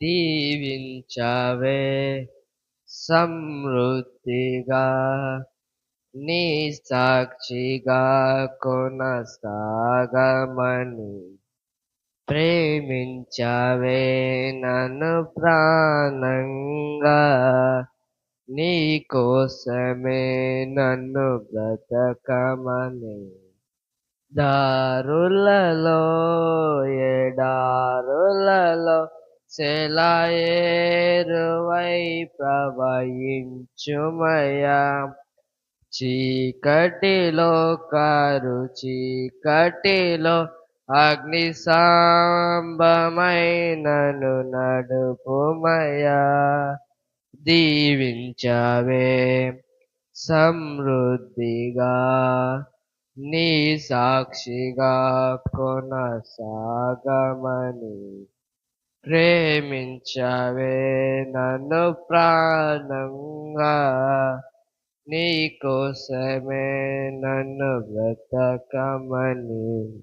దీవించవే సమృద్ధిగా నీ సాక్షిగా కొనసాగమని ప్రేమించవే. నన్ను ప్రాణంగా నీ కోసమే నన్ను బ్రతకమని దారులలో ఎడారులలో సెలాయేరువై ప్రవహించుమయా. చీకటిలో కారు చీకటిలో అగ్ని సాంబమైనను నడుపుమయా. దీవించవే సమృద్ధిగా నీ సాక్షిగా కొనసాగమని. ప్రేమించవే నన్ను ప్రాణంగా. నీ కోసమే నన్ను బ్రతకమని.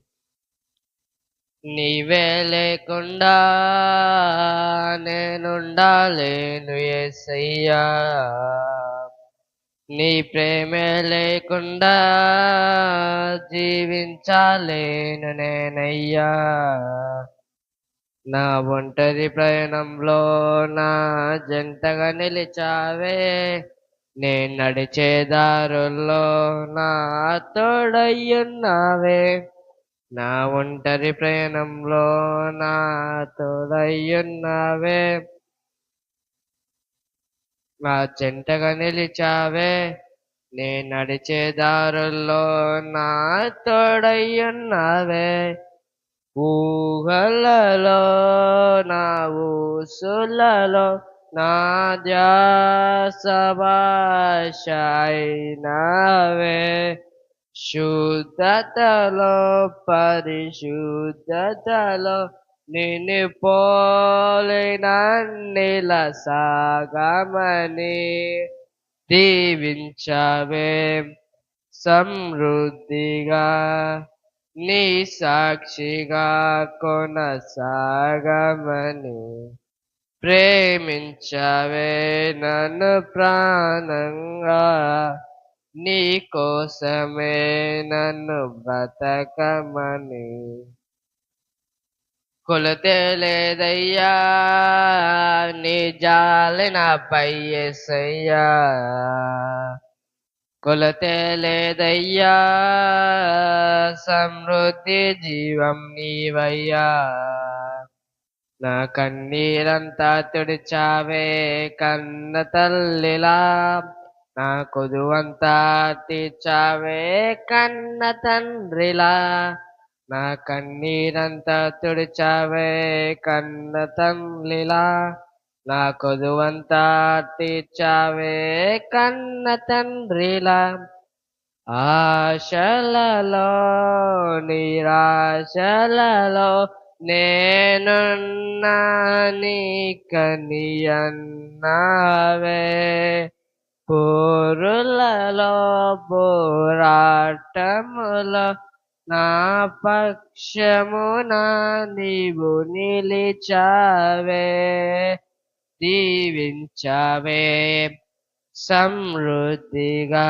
నీవే లేకుండా నేనుండాలేను ఎసయ్యా నీ ప్రేమే లేకుండా జీవించాలేను నేనయ్యా. నా ఒంటరి ప్రయాణంలో నా జంటగా నిలిచావే. నేను నడిచే దారుల్లో నా తోడయ్యున్నావే. నా ఒంటరి ప్రయాణంలో నా తోడయ్యున్నావే. నా చెంటగా నిలిచావే. నేను నడిచే దారుల్లో నా తోడయ్యున్నావే. ఊహలలో నా ఊసులలో నా ధ్యాసభాషైనవే. శుద్ధతలో పరిశుద్ధతలో నిన్ను పోలిన సాగమని దీవించవే. సమృద్ధిగా నీ సాక్షిగా కొనసాగమని ప్రేమించవే నన్ను ప్రాణంగా. నీ కోసమే నన్ను బ్రతకమని. కొలతే లేదయ్యా నీ జాలి నాపై ఎసయ్యా కొలతే లేదయ్యా సమృద్ధి జీవం నీవయ్యా. నా కన్నీరంతా తుడిచావే కన్న తల్లిలా. నా కొదువంతా తీర్చావే కన్న తండ్రిలా. నా కన్నీరంతా తుడిచావే కన్న తల్లిలా. నా కొదువంతా తీర్చావే కన్న తండ్రిలా. ఆశలలో నిరాశలలో నేనున్నా నీ కనియన్నావే పోరులలో పోరాటములో నా పక్షమున నీవు నిలిచావే. దీవించవే సమృద్ధిగా.